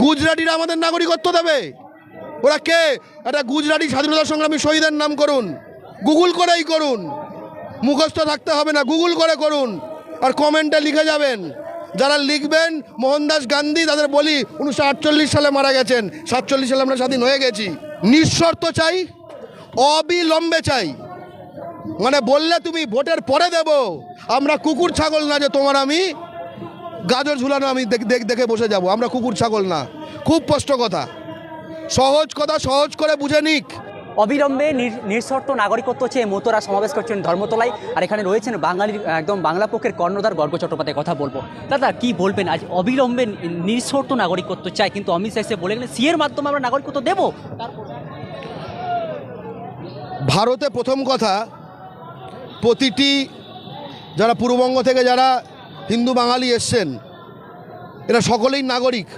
গুজরাটিরা আমাদের নাগরিকত্ব দেবে। ওরা কে? একটা গুজরাটি স্বাধীনতা সংগ্রামী শহীদের নাম করুন। গুগল করেই করুন। মুখস্থ থাকতে হবে না, গুগল করে করুন। আর কমেন্টে লিখে যাবেন। যারা লিখবেন, মোহনদাস গান্ধী তাদের বলি, উনিশশো আটচল্লিশ সালে মারা গেছেন। সাতচল্লিশ সালে আমরা স্বাধীন হয়ে গেছি। নিঃশর্ত চাই, অবিলম্বে চাই। মানে বললে তুমি ভোটের পরে দেব। আমরা কুকুর, ছাগল না যে তোমার আমি গাজর ঝুলানো আমি দেখ- বসে যাব। আমরা কুকুর ছাগল না। খুব স্পষ্ট কথা। সহজ কথা সহজ করে বুঝে নিক। অবিলম্বে নিঃশর্ত নাগরিকত্ব চেয়ে মতোরা সমাবেশ করছেন ধর্মতলায় আর এখানে রয়েছেন বাঙালির একদম বাংলা পক্ষের কর্ণধার গর্গ চট্টোপাধ্যায় কথা বলব। দাদা কি বলবেন? আজ অবিলম্বে নিঃশর্ত নাগরিকত্ব চাই কিন্তু অমিত শাহ এসে বলে গেলেন সিএর মাধ্যমে আমরা নাগরিকত্ব দেবো? ভারতে প্রথম কথা প্রতিটি যারা পূর্ববঙ্গ থেকে যারা হিন্দু বাঙালি এসছেন এরা সকলেই নাগরিক।